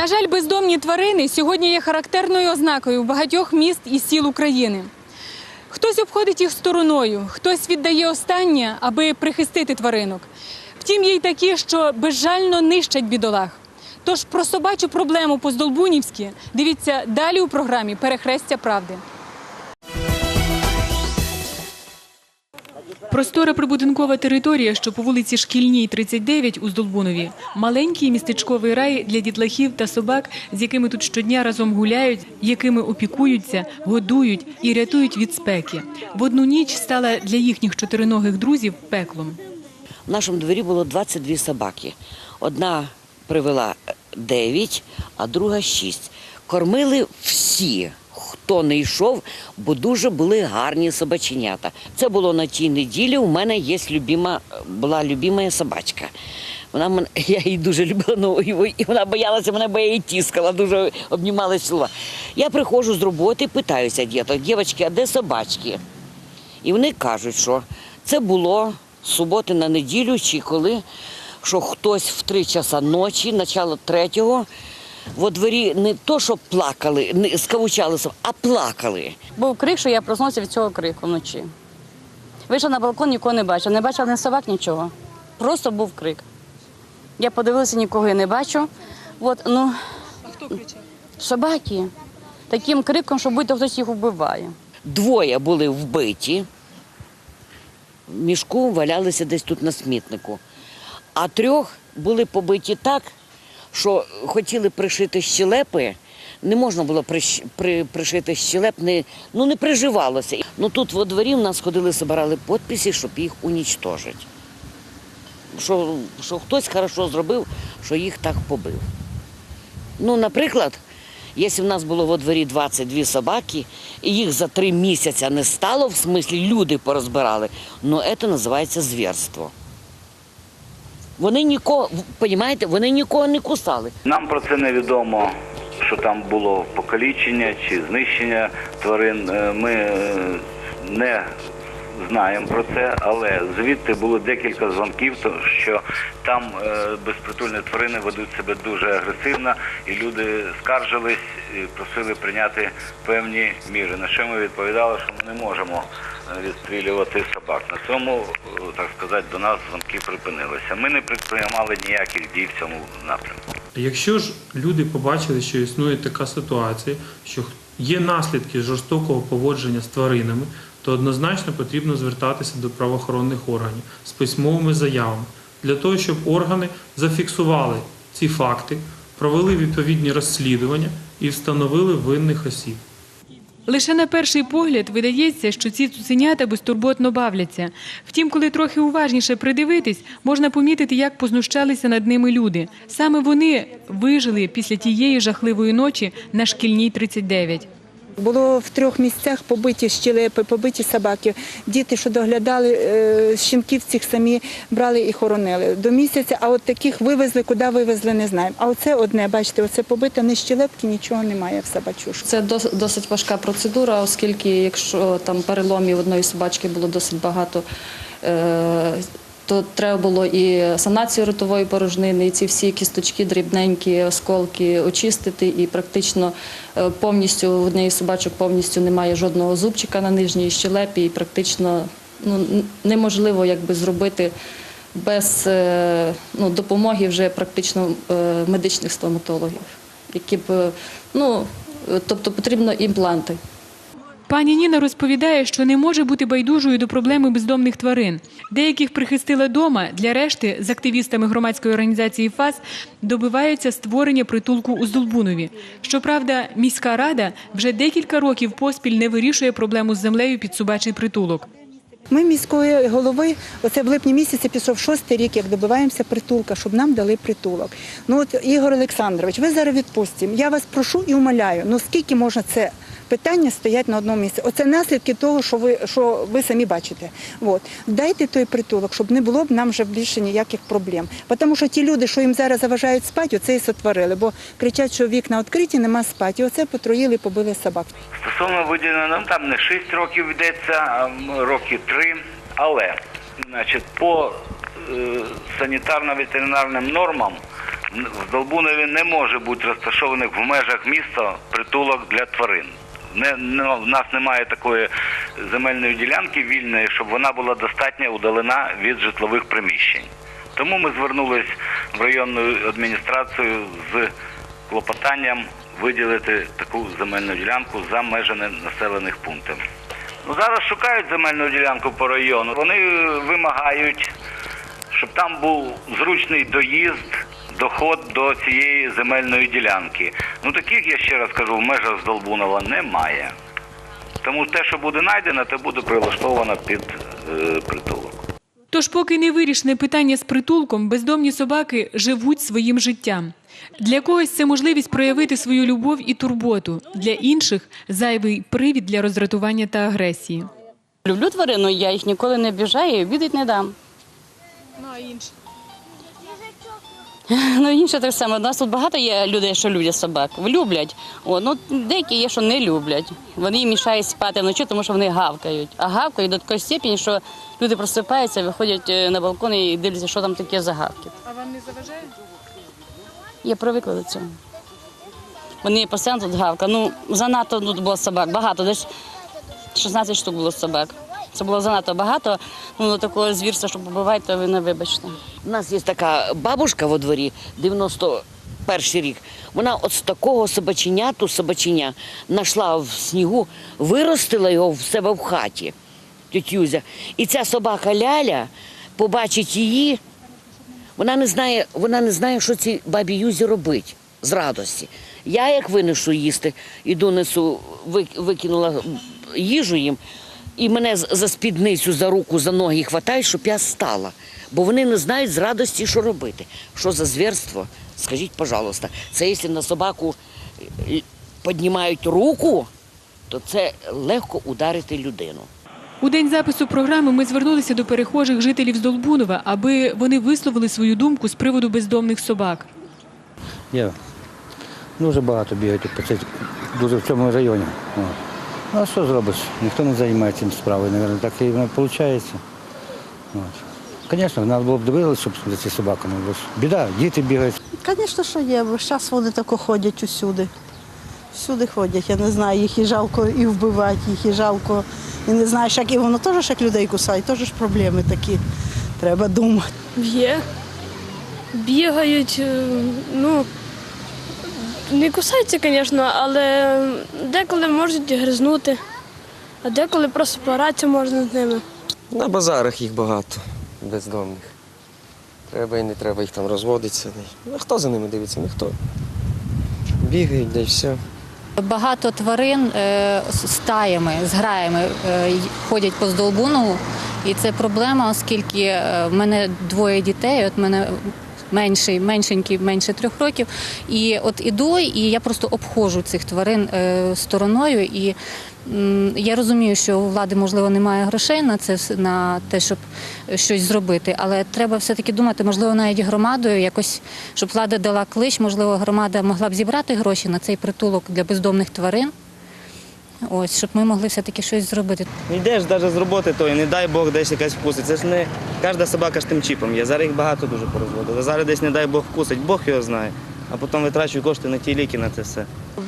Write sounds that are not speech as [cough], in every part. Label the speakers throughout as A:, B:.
A: На жаль, бездомні тварини сьогодні є характерною ознакою багатьох міст і сіл України. Хтось обходить їх стороною, хтось віддає останнє, аби прихистити тваринок. Втім, є й такі, що безжально нищать бідолах. Тож про собачу проблему по-здолбунівськи дивіться далі у програмі Перехрестя правди. Простора прибудинкова територія, що по вулиці Шкільній, 39 у Здолбунові. Маленький містечковий рай для дітлахів та собак, з якими тут щодня разом гуляють, якими опікуються, годують і рятують від спеки. В одну ніч стала для їхніх чотириногих друзів пеклом.
B: В нашому дворі було 22 собаки. Одна привела 9, а друга 6. Кормили всі, хто не йшов, бо дуже були гарні собаченята. Це було на тій неділі. У мене є любима, була любима собачка. Вона мене, [laughs] я її дуже любила, ну, і вона боялася мене, бо я її тіскала, дуже обнімала слова. Я приходжу з роботи, питаюся діток, дівчатки, а де собачки? І вони кажуть, що це було з суботи на неділю, чи коли, що хтось в три часа ночі, начало третього, во дворі не то, що плакали, не скавучалися, а плакали.
C: Був крик, що я проснувся від цього крику вночі. Вийшла на балкон, нікого не бачила. Не бачила ні собак, нічого. Просто був крик. Я подивилася, нікого я не бачу. От, ну,
A: Хто кричав?
C: собаки. Таким криком, що будь-то хтось їх вбиває.
B: Двоє були вбиті, в мішку валялися десь тут на смітнику. А трьох були побиті так, що хотіли пришити щелепи. Не можна було пришити щелеп, не, ну не приживалося. Ну тут во дворі в нас ходили, збирали підписи, щоб їх унічтожити. Що, що хтось хорошо зробив, що їх так побив. Ну, наприклад, якщо в нас було во дворі 22 собаки, і їх за три місяці не стало, в смислі люди порозбирали, ну це називається звірство. Вони нікого, розумієте, вони нікого не кусали.
D: Нам про це невідомо, що там було покалічення чи знищення тварин. Е, Ми е, не знаємо про це, але звідти було декілька дзвонків, що там е, безпритульні тварини ведуть себе дуже агресивно, і люди скаржились і просили прийняти певні міри. На що ми відповідали, що ми не можемо відстрілювати собак. На цьому, е, так сказати, до нас дзвонки припинилися. Ми не предприймали ніяких дій в цьому напрямку.
E: Якщо ж люди побачили, що існує така ситуація, що є наслідки жорстокого поводження з тваринами, то однозначно потрібно звертатися до правоохоронних органів з письмовими заявами для того, щоб органи зафіксували ці факти, провели відповідні розслідування і встановили винних осіб.
A: Лише на перший погляд видається, що ці цуценята безтурботно бавляться. Втім, коли трохи уважніше придивитись, можна помітити, як познущалися над ними люди. Саме вони вижили після тієї жахливої ночі на шкільній 39.
F: Було в трьох місцях побиті щелепи, побиті собаки. Діти, що доглядали е, щенків цих самі брали і хоронили до місяця. А от таких вивезли, куди вивезли, не знаємо. А оце одне, бачите, оце побите, ні щелепки, нічого немає в собачушку.
G: Це дос- досить важка процедура, оскільки якщо там переломів одної собачки було досить багато, е, то треба було і санацію ротової порожнини, і ці всі кісточки, дрібненькі осколки очистити, і практично е, повністю в однієї собачок повністю немає жодного зубчика на нижній щелепі, і практично ну, неможливо якби зробити. Без е, ну, допомоги вже практично е, медичних стоматологів, які б ну тобто потрібно імпланти.
A: Пані Ніна розповідає, що не може бути байдужою до проблеми бездомних тварин. Деяких прихистила дома, для решти з активістами громадської організації ФАС добиваються створення притулку у Здолбунові. Щоправда, міська рада вже декілька років поспіль не вирішує проблему з землею під собачий притулок.
F: Ми міської голови, оце в липні місяці пішов шостий рік, як добиваємося притулка, щоб нам дали притулок. Ну от Ігор Олександрович, ви зараз відпустимо. Я вас прошу і умоляю, ну скільки можна це питання стоять на одному місці? Оце наслідки того, що ви що ви самі бачите. От дайте той притулок, щоб не було б нам вже більше ніяких проблем. Тому що ті люди, що їм зараз заважають спати, оце і сотворили, бо кричать, що вікна відкриті, нема спати. І оце потроїли, побили собак.
D: Стосовно виділення, ну там не 6 років йдеться, а роки 3. Але значить, по е, санітарно-ветеринарним нормам В Долбунові не може бути розташований в межах міста притулок для тварин. Не, не, в нас немає такої земельної ділянки вільної, щоб вона була достатньо удалена від житлових приміщень. Тому ми звернулись в районну адміністрацію з клопотанням виділити таку земельну ділянку за межами населених пунктів. Ну, зараз шукають земельну ділянку по району. Вони вимагають, щоб там був зручний доїзд, доход до цієї земельної ділянки. Ну таких, я ще раз кажу, в межах Здолбунова немає. Тому те, що буде знайдено, те буде прилаштовано під е, притулок.
A: Тож, поки не вирішене питання з притулком, бездомні собаки живуть своїм життям. Для когось це можливість проявити свою любов і турботу, для інших зайвий привід для роздратування та агресії.
C: Люблю тварину, я їх ніколи не обіжаю і обідати не дам.
A: Ну а інші?
C: Ну інше так само. У нас тут багато є людей, що люблять собак. Люблять. О, ну деякі є, що не люблять. Вони їм мішають спати вночі, тому що вони гавкають. А гавкають до такої степені, що люди просипаються, виходять е, на балкон і дивляться, що там таке за гавки.
A: А вам не заважає?
C: Я привикла до цього. Вони постійно тут гавка. Ну, занадто тут було собак, багато, десь 16 штук було собак. Це було занадто багато. Ну, такого звірства, що побивають, то ви не вибачте.
B: У нас є така бабушка во дворі, 91 рік. Вона от з такого собаченяту собаченя знайшла в снігу, виростила його в себе в хаті, тьоть Юзя. І ця собака Ляля побачить її, вона не знає, вона не знає, що цій бабі Юзі робить з радості. Я як винесу їсти, іду несу, викинула їжу їм, і мене з- за спідницю, за руку, за ноги хватають, щоб я стала. Бо вони не знають з радості, що робити. Що за звірство? Скажіть, пожалуйста, це якщо на собаку е, піднімають руку, то це легко ударити людину.
A: У день запису програми ми звернулися до перехожих жителів з Долбунова, аби вони висловили свою думку з приводу бездомних собак.
H: Є. Дуже багато бігають по дуже в цьому районі. Ну а що зробиш? Ніхто не займається цим справою, мабуть, так і виходить. От. Звісно, треба було б дивитися, щоб за ці собаками. Бо біда, діти бігають.
I: Звісно, що є, бо зараз вони тако ходять усюди. Всюди ходять, я не знаю, їх і жалко і вбивати, їх і жалко. І не знаєш, як і воно теж як людей кусають, теж ж проблеми такі. Треба думати.
J: Є. Бігають, е, ну, не кусаються, звісно, але деколи можуть гризнути, а деколи просто поратися можна з ними.
K: На базарах їх багато, бездомних. Треба і не треба їх там розводитися. Ну, хто за ними дивиться? Ніхто. Бігають, й все.
L: Багато тварин е, з стаями, з граями е, ходять по Здолбунову. І це проблема, оскільки е, в мене двоє дітей, от мене менший, меншенький, менше трьох років. І от іду, і я просто обходжу цих тварин е, стороною. І я розумію, що у влади, можливо, немає грошей на це, на те, щоб щось зробити, але треба все-таки думати, можливо, навіть громадою якось, щоб влада дала клич, можливо, громада могла б зібрати гроші на цей притулок для бездомних тварин. Ось, щоб ми могли все-таки щось зробити.
M: Йдеш навіть з роботи, то і не дай Бог десь якась вкусить. Це ж не кожна собака ж тим чіпом є. Зараз їх багато дуже порозводили. Зараз десь не дай Бог вкусить, Бог його знає. А потім витрачую кошти на ті ліки, на це все.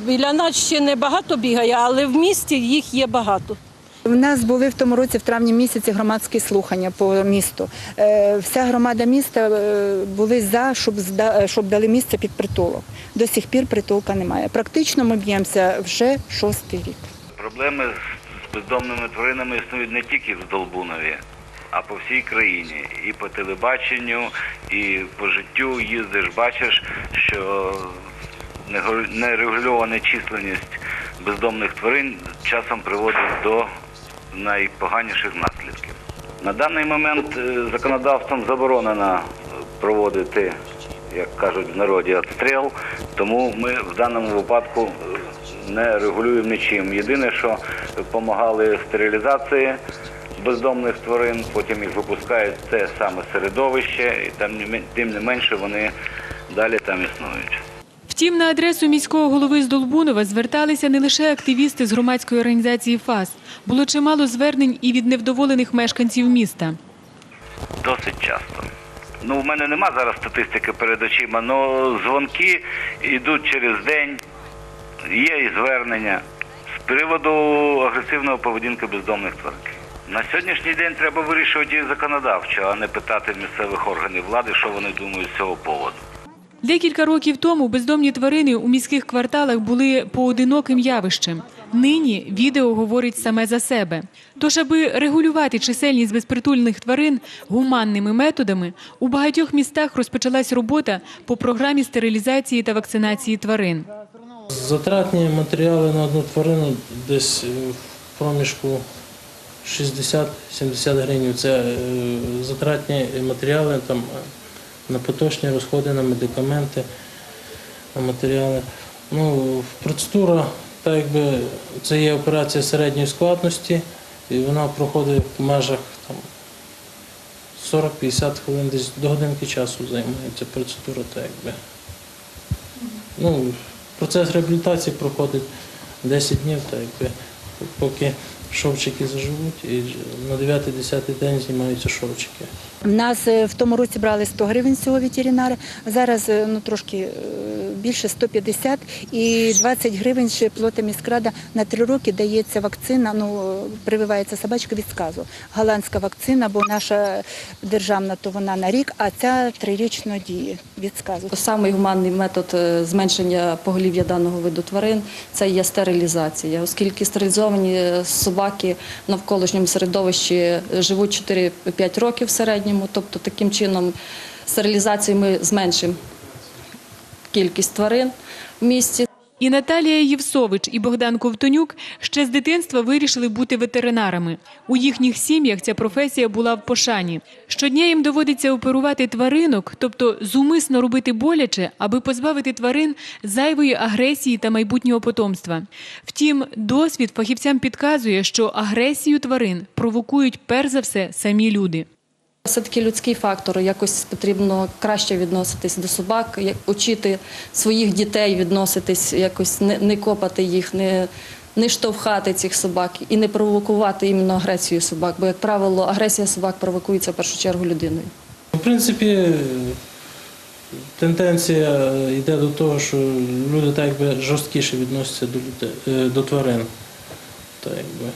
I: Біля нас ще не багато бігає, але в місті їх є багато.
F: У нас були в тому році, в травні місяці, громадські слухання по місту. Е, Вся громада міста е, були за, щоб, зда- щоб дали місце під притулок. До сих пір притулка немає. Практично ми б'ємося вже шостий рік.
D: Проблеми з бездомними тваринами існують не тільки в Долбунові, а по всій країні. І по телебаченню, і по життю їздиш, бачиш, що нерегульована численність бездомних тварин часом приводить до найпоганіших наслідків. На даний момент е, законодавством заборонено проводити, як кажуть в народі, отстріл, тому ми в даному випадку е, не регулюємо нічим. Єдине, що допомагали стерилізації бездомних тварин, потім їх випускають в те саме середовище, і там тим не менше вони далі там існують.
A: Втім, на адресу міського голови з Долбунова зверталися не лише активісти з громадської організації ФАС. Було чимало звернень і від невдоволених мешканців міста.
D: Досить часто. Ну, в мене нема зараз статистики перед очима, але дзвонки йдуть через день, є і звернення з приводу агресивної поведінки бездомних тварин. На сьогоднішній день треба вирішувати законодавчо, а не питати місцевих органів влади, що вони думають з цього поводу.
A: Декілька років тому бездомні тварини у міських кварталах були поодиноким явищем. Нині відео говорить саме за себе. Тож, аби регулювати чисельність безпритульних тварин гуманними методами, у багатьох містах розпочалась робота по програмі стерилізації та вакцинації тварин.
N: Затратні матеріали на одну тварину десь е, в проміжку 60-70 гривень. Це е, затратні матеріали там, е, на поточні розходи, на медикаменти, на матеріали. Ну, процедура, так якби це є операція середньої складності, і вона проходить в межах 40-50 хвилин, десь до годинки часу займається процедура, так якби. Ну, процес реабілітації проходить 10 днів, так якби, поки шовчики заживуть, і на 9-10 день знімаються шовчики.
F: В нас е, в тому році брали 100 гривень цього ветеринара, зараз е, ну, трошки е, більше 150 і 20 гривень ще плота міськрада на три роки дається вакцина, ну, прививається собачка від сказу. Голландська вакцина, бо наша державна, то вона на рік, а ця трирічно діє від сказу.
G: Самий гуманний метод зменшення поголів'я даного виду тварин це є стерилізація, оскільки стерилізовані е, собаки в навколишньому середовищі живуть 4-5 років в середньому, тобто таким чином стерилізацією ми зменшимо кількість тварин в місті.
A: І Наталія Євсович і Богдан Ковтонюк ще з дитинства вирішили бути ветеринарами. У їхніх сім'ях ця професія була в пошані. Щодня їм доводиться оперувати тваринок, тобто зумисно робити боляче, аби позбавити тварин зайвої агресії та майбутнього потомства. Втім, досвід фахівцям підказує, що агресію тварин провокують перш за все самі люди.
G: Все-таки людський фактор, якось потрібно краще відноситись до собак, учити своїх дітей відноситись, якось не, не копати їх, не, не штовхати цих собак і не провокувати іменно агресію собак. Бо, як правило, агресія собак провокується в першу чергу людиною.
N: В принципі, тенденція йде до того, що люди так якби жорсткіше відносяться до, людей, е, до тварин. Так, якби, ну,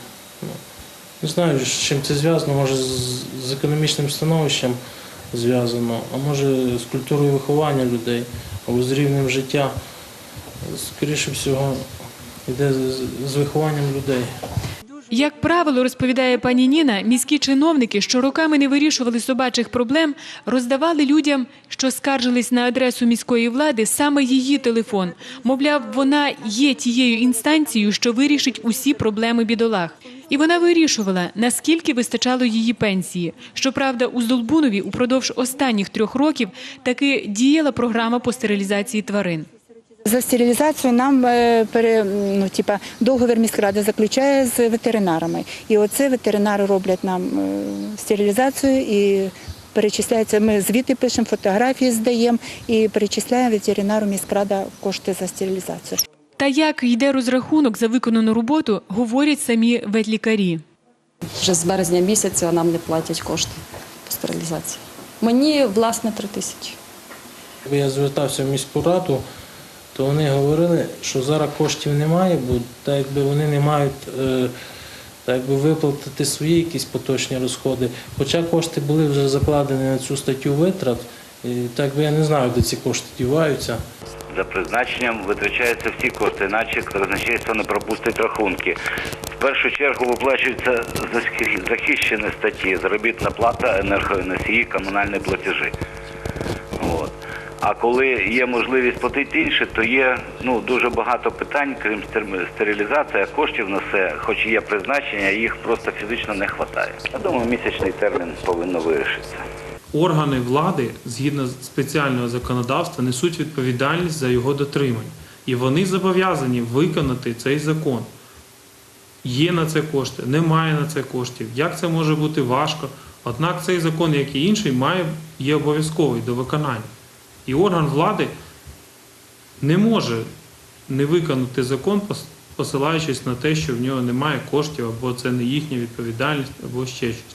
N: не знаю, з чим це зв'язано, може з, економічним становищем зв'язано, а може з культурою виховання людей, або з рівнем життя. Скоріше всього, йде з вихованням людей.
A: Як правило, розповідає пані Ніна, міські чиновники, що роками не вирішували собачих проблем, роздавали людям, що скаржились на адресу міської влади, саме її телефон. Мовляв, вона є тією інстанцією, що вирішить усі проблеми бідолах. І вона вирішувала, наскільки вистачало її пенсії. Щоправда, у Здолбунові упродовж останніх трьох років таки діяла програма по стерилізації тварин.
F: За стерилізацію нам е, пере, ну, типа, договір міськради заключає з ветеринарами. І оце ветеринари роблять нам е, стерилізацію і перечисляється. Ми звіти пишемо, фотографії здаємо і перечисляємо ветеринару міськрада кошти за стерилізацію.
A: Та як йде розрахунок за виконану роботу, говорять самі ветлікарі.
G: Вже з березня місяця нам не платять кошти по стерилізації. Мені, власне, три тисячі.
N: Я звертався в міську раду, то вони говорили, що зараз коштів немає, бо так якби вони не мають е, так якби виплатити свої якісь поточні розходи. Хоча кошти були вже закладені на цю статтю витрат, і так би я не знаю, де ці кошти діваються.
D: За призначенням витрачаються всі кошти, іначе казначейство не пропустить рахунки. В першу чергу виплачуються захищені статті, заробітна плата, енергоносії, комунальні платежі. А коли є можливість платити інше, то є ну, дуже багато питань, крім стер- стерилізації, коштів на все, хоч є призначення, їх просто фізично не вистачає. Я думаю, місячний термін повинно вирішитися.
E: Органи влади, згідно спеціального законодавства, несуть відповідальність за його дотримання. І вони зобов'язані виконати цей закон. Є на це кошти, немає на це коштів. Як це може бути важко? Однак цей закон, як і інший, має, є обов'язковий до виконання. І орган влади не може не виконати закон, посилаючись на те, що в нього немає коштів, або це не їхня відповідальність, або ще щось.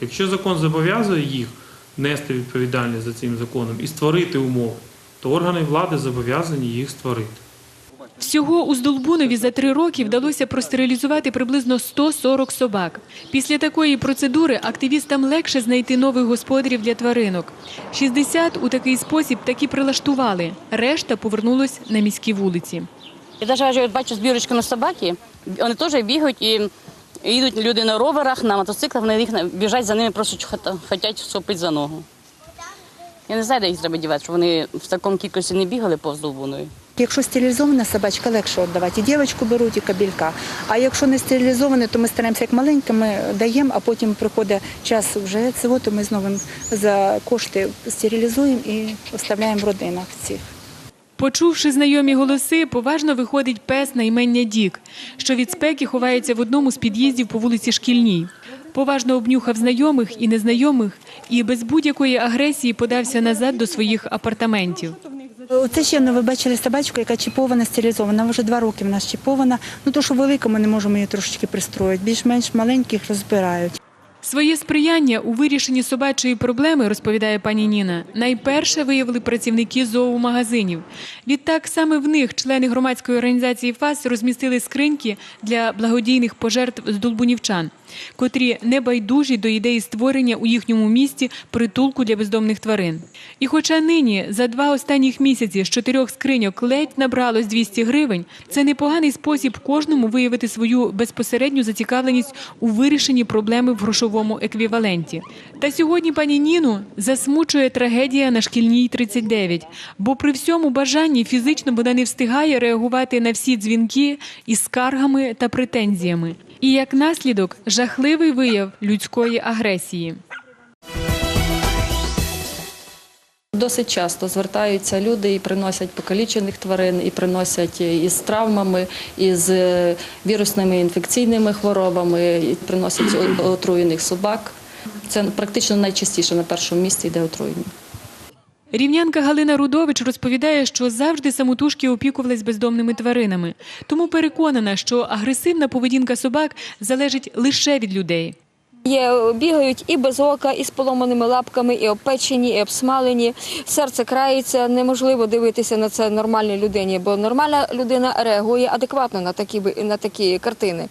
E: Якщо закон зобов'язує їх, нести відповідальність за цим законом і створити умови, то органи влади зобов'язані їх створити.
A: Всього у Здолбунові за три роки вдалося простерилізувати приблизно 140 собак. Після такої процедури активістам легше знайти нових господарів для тваринок. 60 у такий спосіб таки прилаштували. Решта повернулось на міські вулиці.
C: Я навіть бачу збірочку на собаки, вони теж бігають і йдуть люди на роверах, на мотоциклах, вони їх біжать за ними, просто хочуть схопити за ногу. Я не знаю, де їх треба дівати, щоб вони в такому кількості не бігали повз Долбуною.
F: Якщо стерилізована собачка, легше віддавати. І дівчинку беруть, і кабелька. А якщо не стерилізована, то ми стараємося як маленькими даємо, а потім приходить час вже цього, то ми знову за кошти стерилізуємо і оставляємо в родинах цих.
A: Почувши знайомі голоси, поважно виходить пес на імення Дік, що від спеки ховається в одному з під'їздів по вулиці Шкільній. Поважно обнюхав знайомих і незнайомих і без будь-якої агресії подався назад до своїх апартаментів.
F: Оце ще ну, ви бачили собачку, яка чіпована, стерилізована. Вона вже два роки в нас чіпована. Ну то, що велика, ми не можемо її трошечки пристроїти. Більш-менш маленьких розбирають.
A: Своє сприяння у вирішенні собачої проблеми, розповідає пані Ніна, найперше виявили працівники зоомагазинів. Відтак саме в них члени громадської організації ФАС розмістили скриньки для благодійних пожертв з долбунівчан, котрі небайдужі до ідеї створення у їхньому місті притулку для бездомних тварин. І хоча нині за два останніх місяці з чотирьох скриньок ледь набралось 200 гривень, це непоганий спосіб кожному виявити свою безпосередню зацікавленість у вирішенні проблеми в грошовому еквіваленті. Та сьогодні пані Ніну засмучує трагедія на шкільній 39, бо при всьому бажанні фізично вона не встигає реагувати на всі дзвінки із скаргами та претензіями. І як наслідок жахливий вияв людської агресії.
G: Досить часто звертаються люди і приносять покалічених тварин, і приносять із травмами, із е, вірусними інфекційними хворобами, і приносять отруєних собак. Це практично найчастіше на першому місці йде отруєння.
A: Рівнянка Галина Рудович розповідає, що завжди самотужки опікувалась бездомними тваринами. Тому переконана, що агресивна поведінка собак залежить лише від людей.
O: Є, бігають і без ока, і з поломаними лапками, і обпечені, і обсмалені. Серце крається. Неможливо дивитися на це нормальній людині, бо нормальна людина реагує адекватно на такі на такі картини.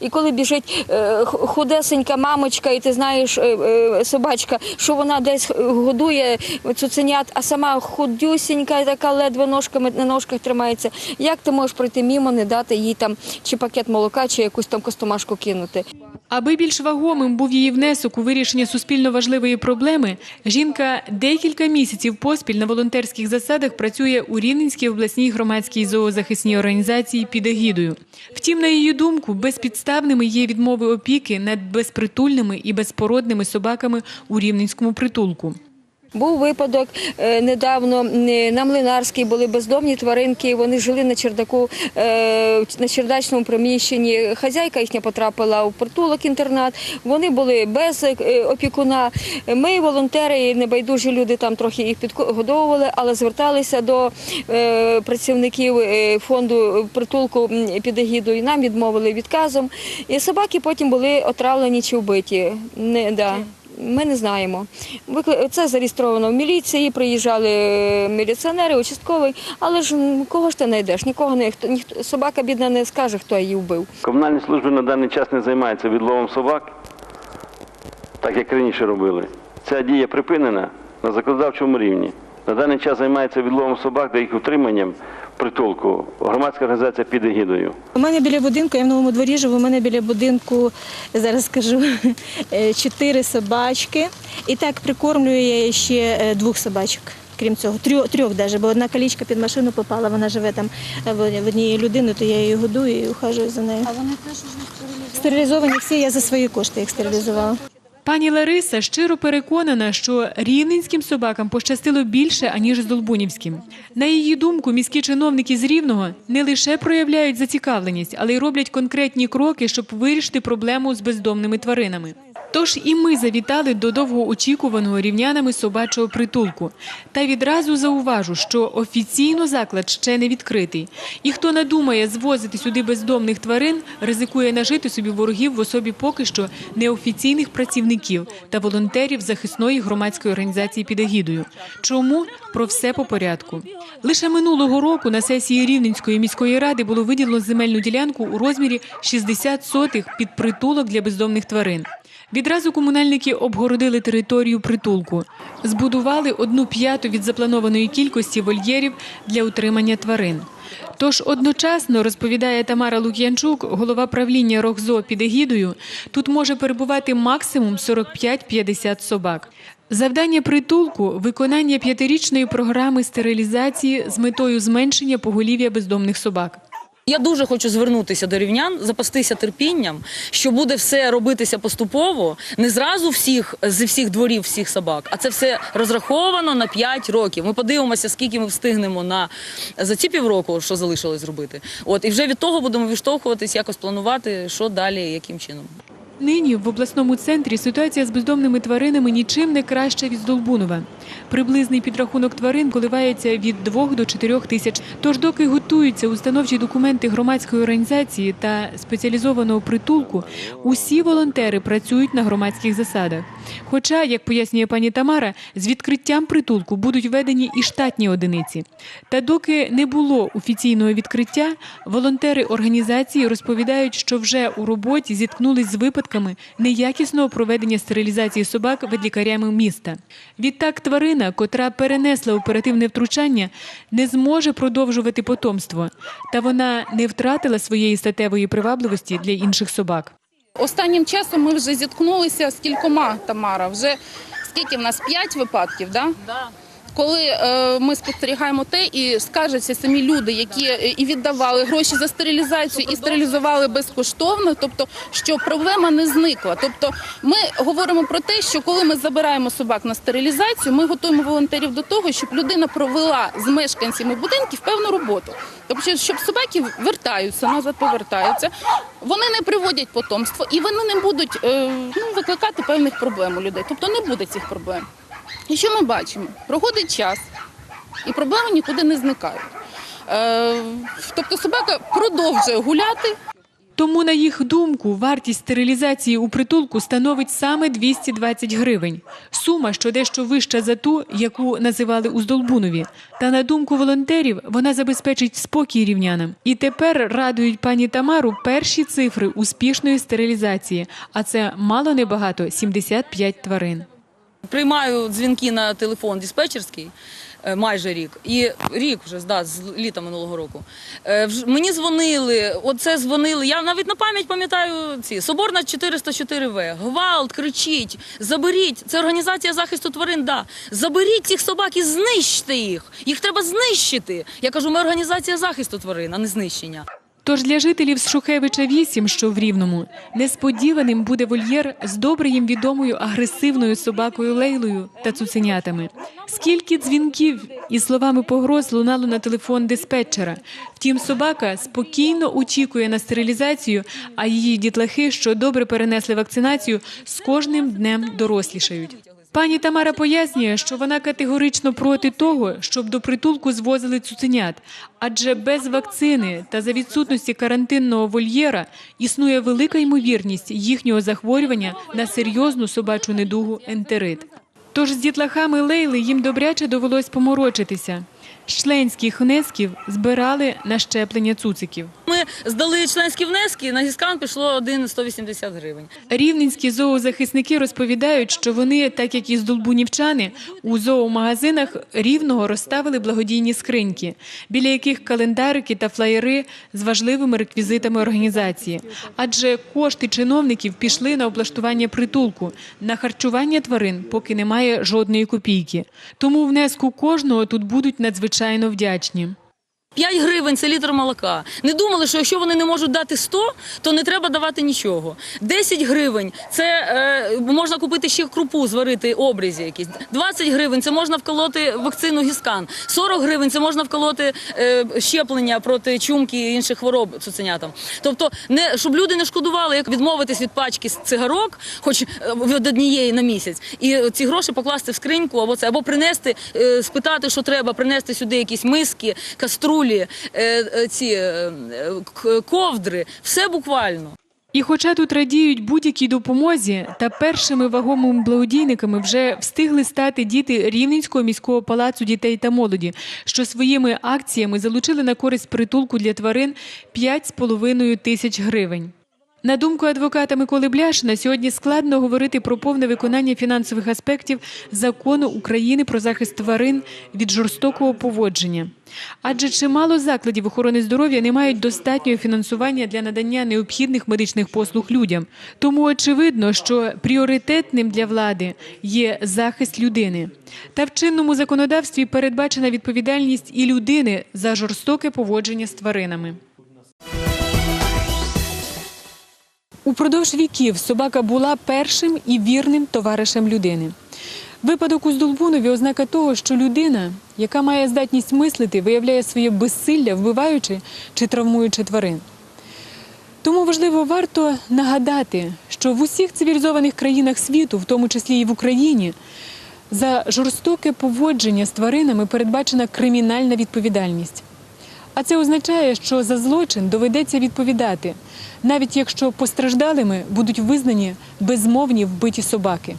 O: І коли біжить е, худесенька мамочка, і ти знаєш, е, е, собачка, що вона десь годує цуценят, а сама худюсінька, така ледве ножками на ножках тримається. Як ти можеш пройти мімо, не дати їй там чи пакет молока, чи якусь там костомашку кинути?
A: Аби більш вагомим був її внесок у вирішення суспільно важливої проблеми, жінка декілька місяців поспіль на волонтерських засадах працює у Рівненській обласній громадській зоозахисній організації під егідою. Втім, на її думку, безпідставними є відмови опіки над безпритульними і безпородними собаками у рівненському притулку.
O: Був випадок е, недавно е, на Млинарській були бездомні тваринки. Вони жили на чердаку е, на чердачному приміщенні. Хазяйка їхня потрапила у притулок інтернат. Вони були без опікуна. Ми, волонтери, небайдужі люди там трохи їх підгодовували, але зверталися до працівників фонду притулку під егідою. Нам відмовили відказом. І собаки потім були отравлені чи вбиті. Не, да. Ми не знаємо. Це зареєстровано в міліції, приїжджали е, міліціонери, участковий, але ж кого ж ти знайдеш? Нікого не хто ніхто собака бідна не скаже, хто її вбив.
P: Комунальні служби на даний час не займаються відловом собак, так як раніше робили. Ця дія припинена на законодавчому рівні. На даний час займається відловом собак та їх утриманням притулку громадська організація під егідою.
Q: У мене біля будинку, я в новому дворі живу, у мене біля будинку, зараз скажу, [laughs] е, чотири собачки. І так прикормлюю я ще е, двох собачок. Крім цього, трьох, трьох даже, бо одна калічка під машину попала, вона живе там е, в одній людини, то я її годую і ухажую за нею. А вони теж стерилізовані всі, я за свої кошти їх стерилізувала.
A: Пані Лариса щиро переконана, що рівненським собакам пощастило більше, аніж з Долбунівським. На її думку, міські чиновники з Рівного не лише проявляють зацікавленість, але й роблять конкретні кроки, щоб вирішити проблему з бездомними тваринами. Тож і ми завітали до довгоочікуваного рівнянами собачого притулку. Та відразу зауважу, що офіційно заклад ще не відкритий. І хто надумає звозити сюди бездомних тварин, ризикує нажити собі ворогів в особі поки що неофіційних працівників та волонтерів захисної громадської організації під егідою. Чому? Про все по порядку. Лише минулого року на сесії Рівненської міської ради було виділено земельну ділянку у розмірі 60 сотих під притулок для бездомних тварин. Відразу комунальники обгородили територію притулку, збудували одну п'яту від запланованої кількості вольєрів для утримання тварин. Тож одночасно, розповідає Тамара Лук'янчук, голова правління Рохзо під егідою, тут може перебувати максимум 45-50 собак. Завдання притулку виконання п'ятирічної програми стерилізації з метою зменшення поголів'я бездомних собак.
R: Я дуже хочу звернутися до рівнян, запастися терпінням, що буде все робитися поступово, не зразу всіх зі всіх дворів, всіх собак, а це все розраховано на 5 років. Ми подивимося, скільки ми встигнемо на за ці півроку, що залишилось зробити. От і вже від того будемо відштовхуватись, якось планувати, що далі, яким чином.
A: Нині в обласному центрі ситуація з бездомними тваринами нічим не краща від Здолбунова. Приблизний підрахунок тварин коливається від 2 до 4 тисяч. Тож, доки готуються установчі документи громадської організації та спеціалізованого притулку, усі волонтери працюють на громадських засадах. Хоча, як пояснює пані Тамара, з відкриттям притулку будуть введені і штатні одиниці. Та доки не було офіційного відкриття, волонтери організації розповідають, що вже у роботі зіткнулись з випадками неякісного проведення стерилізації собак ведлікарями міста. Відтак тварина, котра перенесла оперативне втручання, не зможе продовжувати потомство, та вона не втратила своєї статевої привабливості для інших собак.
S: Останнім часом ми вже зіткнулися з кількома Тамара. Вже скільки в нас п'ять випадків, да? Коли е, ми спостерігаємо те, і скаржаться самі люди, які е, і віддавали гроші за стерилізацію, і стерилізували безкоштовно, тобто що проблема не зникла. Тобто, ми говоримо про те, що коли ми забираємо собак на стерилізацію, ми готуємо волонтерів до того, щоб людина провела з мешканцями будинків певну роботу. Тобто, щоб собаки вертаються, назад повертаються, вони не приводять потомство і вони не будуть е, ну, викликати певних проблем у людей. Тобто не буде цих проблем. І що ми бачимо? Проходить час, і проблеми нікуди не зникають. Е, тобто собака продовжує гуляти.
A: Тому, на їх думку, вартість стерилізації у притулку становить саме 220 гривень. Сума, що дещо вища за ту, яку називали у Здолбунові. Та на думку волонтерів, вона забезпечить спокій рівнянам. І тепер радують пані Тамару перші цифри успішної стерилізації, а це мало небагато 75 тварин.
R: Приймаю дзвінки на телефон диспетчерський е, майже рік. І рік вже да, з літа минулого року. Е, Мені дзвонили, оце дзвонили. Я навіть на пам'ять пам'ятаю ці Соборна 404В. Гвалт, кричіть, заберіть. Це організація захисту тварин. Да. Заберіть цих собак і знищте їх. Їх треба знищити. Я кажу, ми організація захисту тварин, а не знищення.
A: Тож для жителів з Шухевича 8, що в Рівному, несподіваним буде вольєр з добре їм відомою агресивною собакою Лейлою та цуценятами. Скільки дзвінків і словами погроз лунало на телефон диспетчера. Втім, собака спокійно очікує на стерилізацію, а її дітлахи, що добре перенесли вакцинацію, з кожним днем дорослішають. Пані Тамара пояснює, що вона категорично проти того, щоб до притулку звозили цуценят, адже без вакцини та за відсутності карантинного вольєра існує велика ймовірність їхнього захворювання на серйозну собачу недугу ентерит. Тож з дітлахами Лейли їм добряче довелось поморочитися. Членських внесків збирали на щеплення цуциків.
R: Ми здали членські внески, на дискаунт пішло один 180 гривень.
A: Рівненські зоозахисники розповідають, що вони, так як і здолбунівчани, у зоомагазинах рівного розставили благодійні скриньки, біля яких календарики та флаєри з важливими реквізитами організації. Адже кошти чиновників пішли на облаштування притулку, на харчування тварин, поки немає жодної копійки. Тому внеску кожного тут будуть надзвичайно вдячні.
R: 5 гривень це літр молока. Не думали, що якщо вони не можуть дати 100, то не треба давати нічого. 10 гривень це е, можна купити ще крупу, зварити обрізі якісь. 20 гривень це можна вколоти вакцину Гіскан. 40 гривень це можна вколоти е, щеплення проти чумки і інших хвороб цуценятам. Тобто, не щоб люди не шкодували, як відмовитись від пачки цигарок, хоч е, від однієї на місяць, і ці гроші покласти в скриньку або це, або принести, е, спитати, що треба, принести сюди якісь миски, каструлі, е, е, ці е, ковдри, все буквально.
A: І хоча тут радіють будь-якій допомозі, та першими вагомими благодійниками вже встигли стати діти Рівненського міського палацу дітей та молоді, що своїми акціями залучили на користь притулку для тварин 5,5 тисяч гривень. На думку адвоката Миколи Бляшина, сьогодні складно говорити про повне виконання фінансових аспектів закону України про захист тварин від жорстокого поводження. Адже чимало закладів охорони здоров'я не мають достатнього фінансування для надання необхідних медичних послуг людям. Тому очевидно, що пріоритетним для влади є захист людини. Та в чинному законодавстві передбачена відповідальність і людини за жорстоке поводження з тваринами. Упродовж віків собака була першим і вірним товаришем людини. Випадок у Здолбунові ознака того, що людина, яка має здатність мислити, виявляє своє безсилля, вбиваючи чи травмуючи тварин. Тому важливо варто нагадати, що в усіх цивілізованих країнах світу, в тому числі і в Україні, за жорстоке поводження з тваринами передбачена кримінальна відповідальність. А це означає, що за злочин доведеться відповідати, навіть якщо постраждалими будуть визнані безмовні вбиті собаки.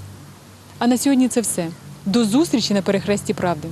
A: А на сьогодні це все. До зустрічі на перехресті правди.